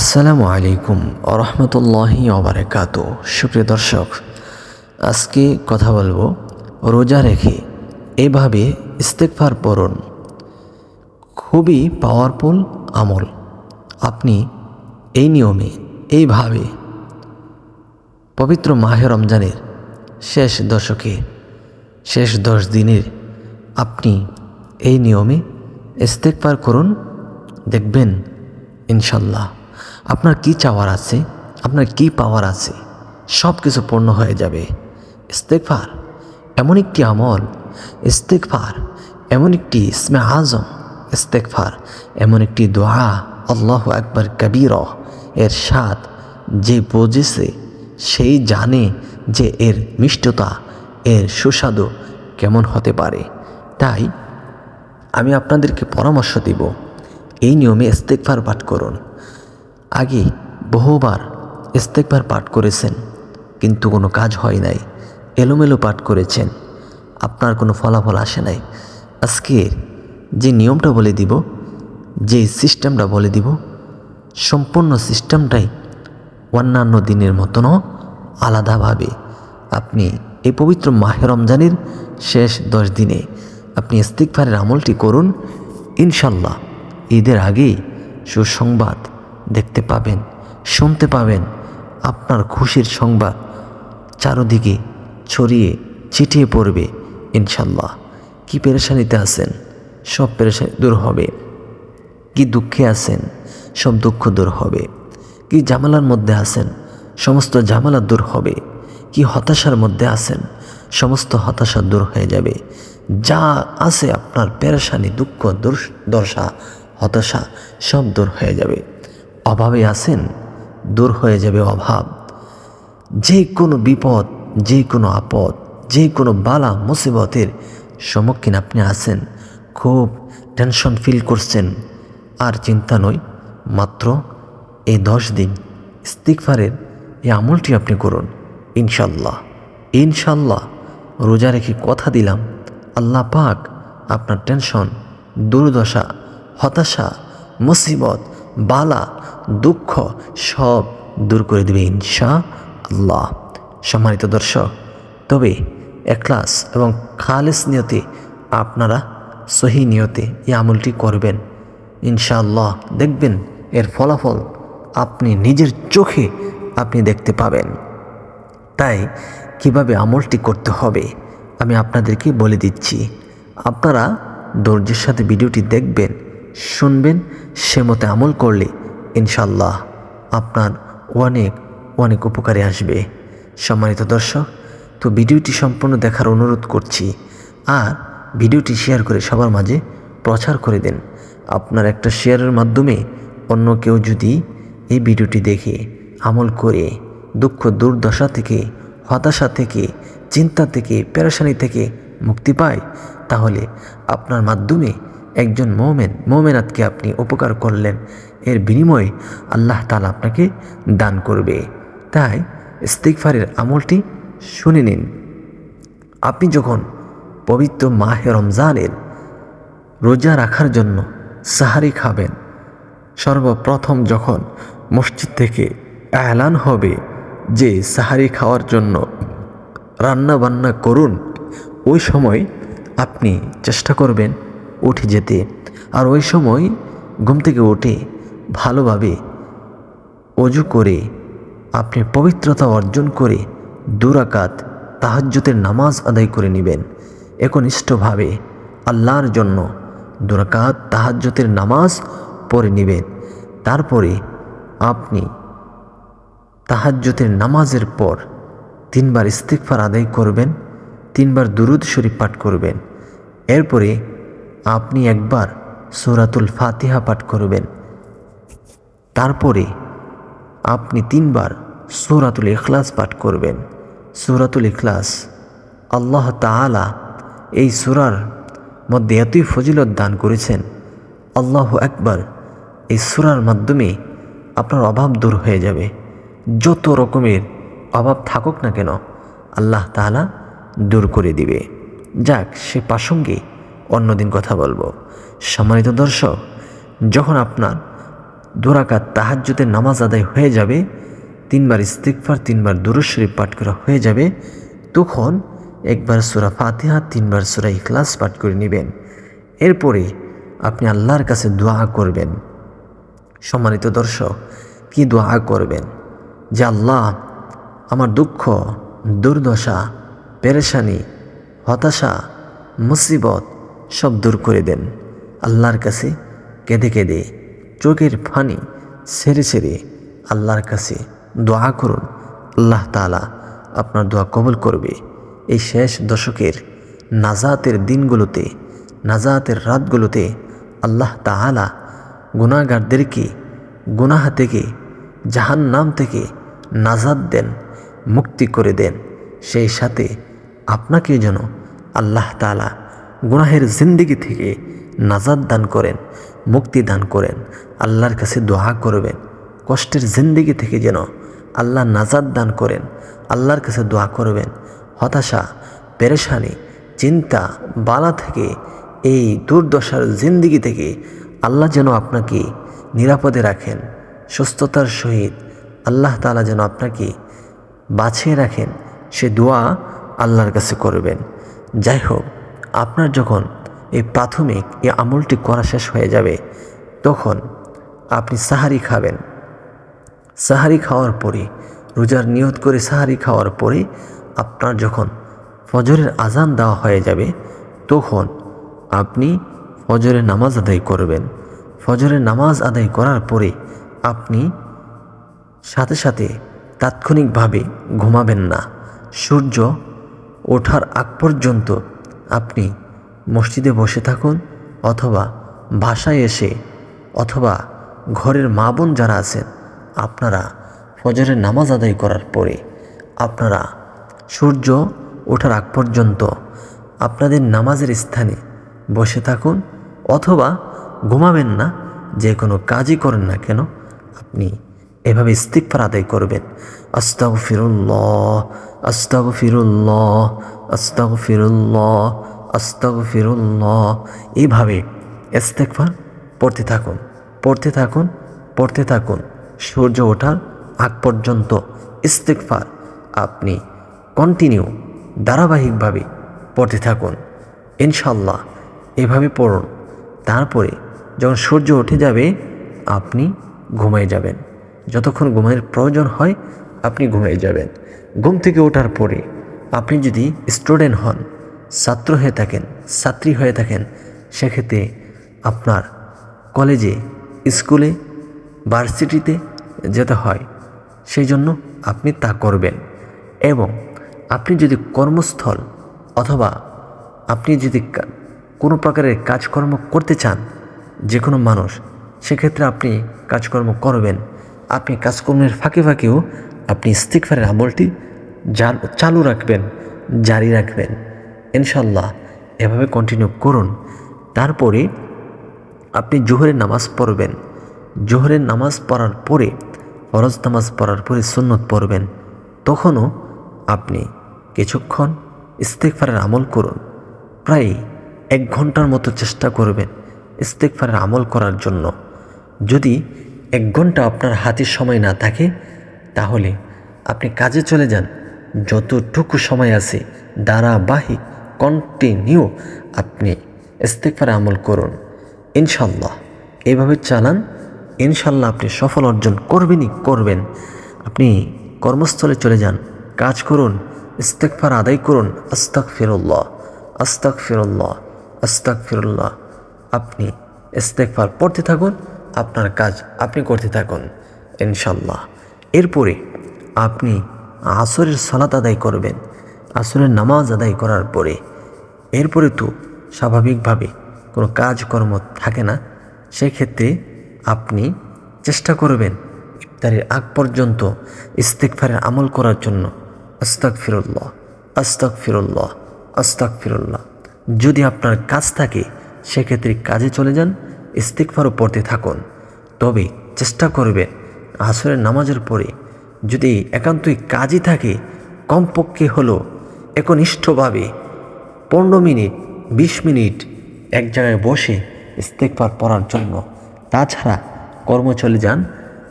আসসালামু আলাইকুম আরহামতুল্লাহি ওবরাকাত। সুপ্রিয় দর্শক, আজকে কথা বলব রোজা রেখে এভাবে ইস্তেকফার পড়ুন। খুবই পাওয়ারফুল আমল। আপনি এই নিয়মে, এইভাবে পবিত্র মাহে রমজানের শেষ দশকে, শেষ দশ দিনের আপনি এই নিয়মে ইস্তেকবার করুন। দেখবেন ইনশাল্লাহ আপনার কি চাওয়ার আছে? আপনার কি পাওয়ার আছে? সব কিছু পূর্ণ হয়ে যাবে। ইস্তেকফার এমন একটি আমল। ইস্তেকফার এমন একটি ইসমে আজম। ইস্তেকফার এমন একটি দোয়া। আল্লাহ একবার কবির। এর স্বাদ যে বোঝেছে, সেই জানে যে এর মিষ্টতা, এর সুস্বাদু কেমন হতে পারে। তাই আমি আপনাদেরকে পরামর্শ দিব, এই নিয়মে ইস্তেকবার পাঠ করুন। আগে বহুবার ইস্তেকবার পাঠ করেছেন, কিন্তু কোনো কাজ হয় নাই, এলোমেলো পাঠ করেছেন, আপনার কোনো ফলাফল আসে নাই। আজকে যে নিয়মটা বলে দিব, যে সিস্টেমটা বলে দিব, সম্পূর্ণ সিস্টেমটাই অন্যান্য দিনের মতনও আলাদাভাবে। আপনি এই পবিত্র মাহে রমজানের শেষ দশ দিনে আপনি ইস্তিকফারের আমলটি করুন ইনশাল্লাহ ঈদের আগেই সুসংবাদ দেখতে পাবেন, শুনতে পাবেন আপনার খুশির সংবাদ চারদিকে ছড়িয়ে ছিটিয়ে পড়বে, ইনশাল্লাহ। কি পেরেশানিতে আছেন? সব পেরেশানি দূর হবে। কি দুঃখে আছেন? সব দুঃখ দূর হবে। কি জামালার মধ্যে আছেন? সমস্ত জামালা দূর হবে। কি হতাশার মধ্যে আছেন? সমস্ত হতাশা দূর হয়ে যাবে। যা আছে আপনার পেরেশানি, দুঃখ দর্শা হতাশা সব দূর হয়ে যাবে। অভাবে আছেন, দূর হয়ে যাবে অভাব। যে কোনো বিপদ, যে কোনো আপদ, যে কোনো বালা মুসিবতের সম্মুখীন আপনি আছেন। খুব টেনশন ফিল করছেন। আর চিন্তা নয়, মাত্র এই দশ দিন ইস্তিকফারের এই আমলটি আপনি করুন ইনশাল্লাহ ইনশাল্লাহ রোজা রেখে কথা দিলাম। আল্লাহ পাক আপনার টেনশন দুর্দশা, হতাশা, মুসিবত বালা, দুঃখ সব দূর করে দেবে ইনশা আল্লাহ সম্মানিত দর্শক, তবে একলাস এবং খালেস নিয়তে আপনারা সহি নিয়তে এই আমলটি করবেন। ইনশাআল্লাহ দেখবেন এর ফলাফল আপনি নিজের চোখে আপনি দেখতে পাবেন। তাই কীভাবে আমলটি করতে হবে আমি আপনাদেরকে বলে দিচ্ছি। আপনারা ধৈর্যের সাথে ভিডিওটি দেখবেন শুনবেন, সে মতে আমল করলে ইনশাল্লাহ আপনার অনেক অনেক উপকারে আসবে। সম্মানিত দর্শক, তো ভিডিওটি সম্পূর্ণ দেখার অনুরোধ করছি। আর ভিডিওটি শেয়ার করে সবার মাঝে প্রচার করে দেন। আপনার একটা শেয়ারের মাধ্যমে অন্য কেউ যদি এই ভিডিওটি দেখে আমল করে দুঃখ, দুর্দশা থেকে, হতাশা থেকে, চিন্তা থেকে, পেরেশানি থেকে মুক্তি পায়, তাহলে আপনার মাধ্যমে একজন মোমেন, মোমেনাতকে আপনি উপকার করলেন। এর বিনিময়ে আল্লাহ তালা আপনাকে দান করবে। তাই ইস্তিকফারের আমলটি শুনে নিন। আপনি যখন পবিত্র মাহে রমজানের রোজা রাখার জন্য সাহারি খাবেন, সর্বপ্রথম যখন মসজিদ থেকে এলান হবে যে সাহারি খাওয়ার জন্য রান্না বান্না করুন, ওই সময় আপনি চেষ্টা করবেন উঠে যেতে। আর ওই সময় ঘুম থেকে উঠে ভালোভাবে অজু করে আপনি পবিত্রতা অর্জন করে দুরাকাত তাহাজ্যতের নামাজ আদায় করে নেবেন। একনিষ্ঠভাবে আল্লাহর জন্য দুরাকাত তাহাজ্যতের নামাজ পড়ে নেবেন। তারপরে আপনি তাহাজ্যতের নামাজের পর তিনবার ইস্তিকফার আদায় করবেন, তিনবার দুরুদ শরীফ পাঠ করবেন। এরপরে আপনি একবার সুরাতুল ফাতিহা পাঠ করবেন। তারপরে আপনি তিনবার সুরাতুল ইখলাস পাঠ করবেন। সুরাতুল ইখলাস আল্লাহ তালা এই সুরার মধ্যে এতই ফজিলত দান করেছেন, আল্লাহ একবার এই সুরার মাধ্যমে আপনার অভাব দূর হয়ে যাবে। যত রকমের অভাব থাকুক না কেন, আল্লাহ তালা দূর করে দিবে। যাক, সে প্রাসঙ্গে অন্যদিন কথা বলব। সম্মানিত দর্শক, যখন আপনার দুরাকাত তাহাজ্জুদের নামাজ আদায় হয়ে যাবে, তিনবার ইস্তিকফার তিনবার দুরুশরীফ পাঠ করা হয়ে যাবে, তখন একবার সুরা ফাতিহা, তিনবার সুরা ইখলাস পাঠ করে নেবেন। এরপরে আপনি আল্লাহর কাছে দোয়া করবেন। সম্মানিত দর্শক, কি দোয়া করবেন? যে আল্লাহ আমার দুঃখ, দুর্দশা, পেরেশানি, হতাশা, মুসিবত সব দূর করে দেন। আল্লাহর কাছে কেঁদে কেঁদে, চোখের ফানি সেরে সেরে আল্লাহর কাছে দোয়া করুন। আল্লাহ তালা আপনার দোয়া কবল করবে। এই শেষ দশকের নাজাতের দিনগুলোতে, নাজাতের রাতগুলোতে আল্লাহ তাআলা গুণাগারদেরকে গুনাহ থেকে জাহান নাম থেকে নাজাদ দেন, মুক্তি করে দেন। সেই সাথে আপনাকে যেন আল্লাহ তালা গুনাহের জিন্দিগি থেকে নাজাদ দান করেন, মুক্তি দান করেন, আল্লাহর কাছে দোয়া করবেন। কষ্টের জিন্দিগি থেকে যেন আল্লাহ নাজাদ দান করেন, আল্লাহর কাছে দোয়া করবেন। হতাশা, পেরেশানি, চিন্তা, বালা থেকে, এই দুর্দশার জিন্দিগি থেকে আল্লাহ যেন আপনাকে নিরাপদে রাখেন, সুস্থতার সহিত আল্লাহ তালা যেন আপনাকে বাছিয়ে রাখেন। সে দোয়া আল্লাহর কাছে করবেন। যাই হোক আপনার যখন এই প্রাথমিক এই আমলটি করা শেষ হয়ে যাবে, তখন আপনি সাহারি খাবেন। সাহারি খাওয়ার পরে, রোজার নিয়ত করে সাহারি খাওয়ার পরে আপনার যখন ফজরের আজান দেওয়া হয়ে যাবে, তখন আপনি ফজরের নামাজ আদায় করবেন। ফজরের নামাজ আদায় করার পরে আপনি সাথে সাথে তাৎক্ষণিকভাবে ঘুমাবেন না। সূর্য ওঠার আগ পর্যন্ত আপনি মসজিদে বসে থাকুন অথবা বাসায় এসে অথবা ঘরের মা বোন যারা আছেন, আপনারা ফজরের নামাজ আদায় করার পরে আপনারা সূর্য ওঠার আগ পর্যন্ত আপনাদের নামাজের স্থানে বসে থাকুন অথবা ঘুমাবেন না, যে কোনো কাজই করেন না কেন, আপনি এভাবে ইস্তিকফার আদায় করবেন। আস্তাগ ফিরুল্লাহ আস্তাগ ফিরুল্লাহ আস্তাগ ফিরুল্লাহ আস্তাগ ফিরুল্লাহ এইভাবে ইস্তেকফার পড়তে থাকুন পড়তে থাকুন পড়তে থাকুন। সূর্য ওঠার আগ পর্যন্ত ইস্তেকফার আপনি কন্টিনিউ ধারাবাহিকভাবে পড়তে থাকুন। ইনশাল্লাহ এভাবে পড়ুন। তারপরে যখন সূর্য উঠে যাবে, আপনি ঘুমিয়ে যাবেন। যতক্ষণ ঘুমের প্রয়োজন হয়, আপনি ঘুমিয়ে যাবেন। ঘুম থেকে ওঠার পরে আপনি যদি স্টুডেন্ট হন, ছাত্র হয়ে থাকেন, ছাত্রী হয়ে থাকেন, সেক্ষেত্রে আপনার কলেজে, স্কুলে, ভার্সিটিতে যেতে হয় সেই জন্য আপনি তা করবেন। এবং আপনি যদি কর্মস্থল অথবা আপনি যদি কোনো প্রকারের কাজকর্ম করতে চান যে কোনো মানুষ, সেক্ষেত্রে আপনি কাজকর্ম করবেন। আপনি কাজকর্মের ফাঁকে ফাঁকেও আপনি ইস্তিকফারের আমলটি চালু রাখবেন, জারি রাখবেন। ইনশাল্লাহ এভাবে কন্টিনিউ করুন। তারপরে আপনি জোহরের নামাজ পড়বেন। জোহরের নামাজ পড়ার পরে, ফরজ নামাজ পড়ার পরে সুন্নত পড়বেন। তখনও আপনি কিছুক্ষণ ইস্তেকফারের আমল করুন। প্রায় এক ঘণ্টার মতো চেষ্টা করবেন ইস্তেকফারের আমল করার জন্য। যদি এক ঘণ্টা আপনার হাতে সময় না থাকে, তাহলে আপনি কাজে চলে যান। যতটুকু সময় আছে, ধারাবাহিক কন্টিনিউ আপনি ইস্তেকফারে আমল করুন। ইনশাল্লাহ এভাবে চালান ইনশাল্লাহ আপনি সফল অর্জন করবেনই করবেন। আপনি কর্মস্থলে চলে যান, কাজ করুন ইস্তেকফার আদায় করুন আস্তাক ফিরুল্লাহ আস্তাক ফিরুল্লাহ আস্তাক ফিরুল্লাহ আপনি ইস্তেকফার পড়তে থাকুন, আপনার কাজ আপনি করতে থাকুন ইনশাল্লাহ এরপরে আপনি আসরের সালাত আদায় করবেন, আসরের নামাজ আদায় করার পরে। এরপরে তো স্বাভাবিকভাবে কোনো কাজকর্ম থাকে না, সেক্ষেত্রে আপনি চেষ্টা করবেন ইফতারের আগ পর্যন্ত ইস্তেকফারের আমল করার জন্য। আস্তাক ফিরুল্লাহ আস্তাক ফিরুল্লাহ আস্তাক ফিরুল্লাহ যদি আপনার কাজ থাকে, সেক্ষেত্রে কাজে চলে যান ইস্তেকফারও পড়তে থাকুন। তবে চেষ্টা করবেন আসরের নামাজের পরে যদি একান্তই কাজই থাকে, কমপক্ষে হলো একনিষ্ঠভাবে পনেরো মিনিট, বিশ মিনিট এক জায়গায় বসে ইস্তেকবার পড়ার জন্য। তাছাড়া কর্ম চলে যান,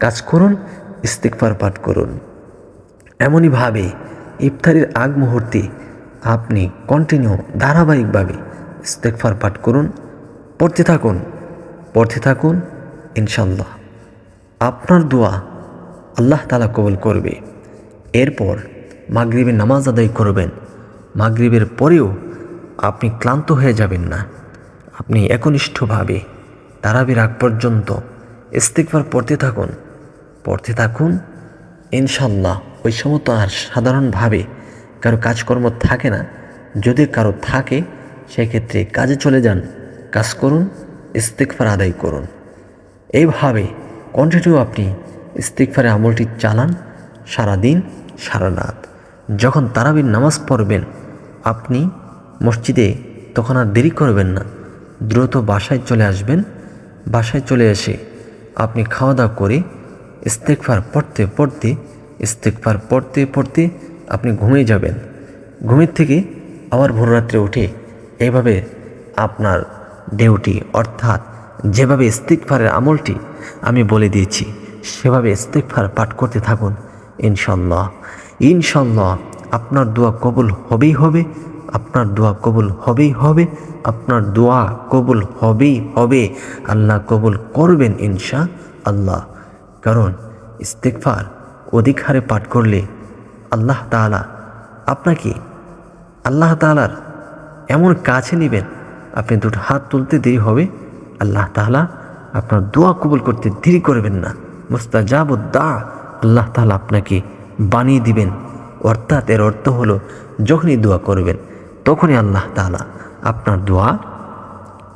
কাজ করুন ইস্তিকফার পাঠ করুন। এমনইভাবে ইফতারির আগ মুহূর্তে আপনি কন্টিনিউ ধারাবাহিকভাবে ইস্তেকফার পাঠ করুন, পড়তে থাকুন পড়তে থাকুন ইনশাল্লাহ আপনার দোয়া আল্লাহ তালা কবুল করবে। এরপর মাগরিবের নামাজ আদায় করবেন। মাগরিবের পরেও আপনি ক্লান্ত হয়ে যাবেন না। আপনি একনিষ্ঠভাবে তারাবির আগ পর্যন্ত ইস্তিকবার পড়তে থাকুন। পড়তে থাকুন ইনশাল্লাহ ওই সময় তো আর সাধারণভাবে কারও কাজকর্ম থাকে না। যদি কারও থাকে, সেক্ষেত্রে কাজে চলে যান, কাজ করুন ইস্তিকফার আদায় করুন। এইভাবে কন্টিনিউ আপনি ইস্তিকফারের আমলটি চালান সারা দিন সারা রাত। যখন তারাবির নামাজ পড়বেন, আপনি মসজিদে তখন আর দেরি করবেন না। দ্রুত বাসায় চলে আসবেন। বাসায় চলে এসে আপনি খাওয়া দাওয়া করে ইস্তেকফার পড়তে পড়তে ইস্তেকফার পড়তে পড়তে আপনি ঘুমিয়ে যাবেন। ঘুমের থেকে আবার ভোররাত্রে উঠে এইভাবে আপনার ডিউটি অর্থাৎ যেভাবে ইস্তিকফারের আমলটি আমি বলে দিয়েছি সেভাবে ইস্তিকফার পাঠ করতে থাকুন ইনশাল্লাহ ইনশাল্লাহ আপনার দোয়া কবুল হবেই হবে, আপনার দোয়া কবুল হবেই হবে, আপনার দোয়া কবুল হবেই হবে, আল্লাহ কবুল করবেন ইনশা আল্লাহ কারণ ইস্তেকফার অধিক হারে পাঠ করলে আল্লাহ তাআলা আপনাকে, আল্লাহ তাআলার এমন কাছে নেবেন, আপনি দুটো হাত তুলতে দেরি হবে, আল্লাহ তাআলা আপনার দোয়া কবুল করতে দেরি করবেন না। মুস্তাজাবুদ্দা আল্লাহ তাআলা আপনাকে বানিয়ে দিবেন। অর্থাৎ এর অর্থ হলো যখনই দোয়া করবেন, তখনই আল্লাহ তাআলা আপনার দোয়া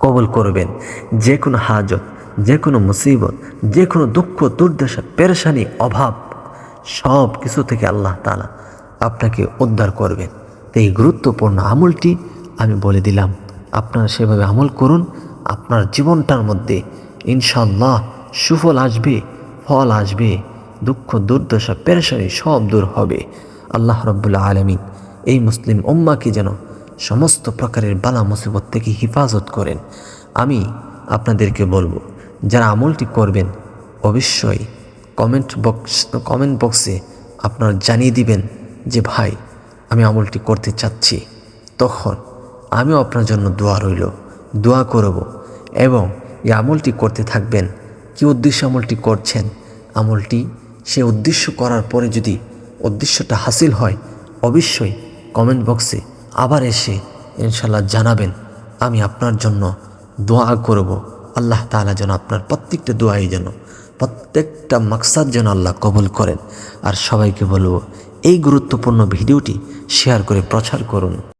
কবল করবেন। যে কোনো হাজত যে কোনো মুসিবত যে কোনো দুঃখ, দুর্দশা, পেরেশানি, অভাব, সব কিছু থেকে আল্লাহ তালা আপনাকে উদ্ধার করবেন। এই গুরুত্বপূর্ণ আমলটি আমি বলে দিলাম, আপনারা সেভাবে আমল করুন, আপনার জীবনটার মধ্যে ইনশাল্লাহ সুফল আসবে। ফল আসবে, দুঃখ, দুর্দশা, পেরেশানি সব দূর হবে। আল্লাহ রব্বুল্লা আলমিন এই মুসলিম উম্মাকে যেন সমস্ত প্রকারের বালা মুসিবত থেকে হিফাজত করেন। আমি আপনাদেরকে বলব, যারা আমলটি করবেন, অবশ্যই কমেন্ট বক্স কমেন্ট বক্সে আপনারা জানিয়ে দিবেন যে, ভাই, আমি আমলটি করতে চাচ্ছি। তখন আমিও আপনার জন্য দোয়া রইল, দোয়া করব এবং এই আমলটি করতে থাকবেন কি উদ্দেশ্য আমলটি করছেন? আমলটি সে উদ্দেশ্য করার পরে যদি উদ্দেশ্যটা হাসিল হয়, অবশ্যই কমেন্ট বক্সে আবার এসে ইনশাল্লাহ জানাবেন, আমি আপনার জন্য দোয়া করব। আল্লাহ তাআলা যেন আপনার প্রত্যেকটা দোয়াই যেন, প্রত্যেকটা মাকসাদ যেন আল্লাহ কবুল করেন। আর সবাইকে বলব, এই গুরুত্বপূর্ণ ভিডিওটি শেয়ার করে প্রচার করুন।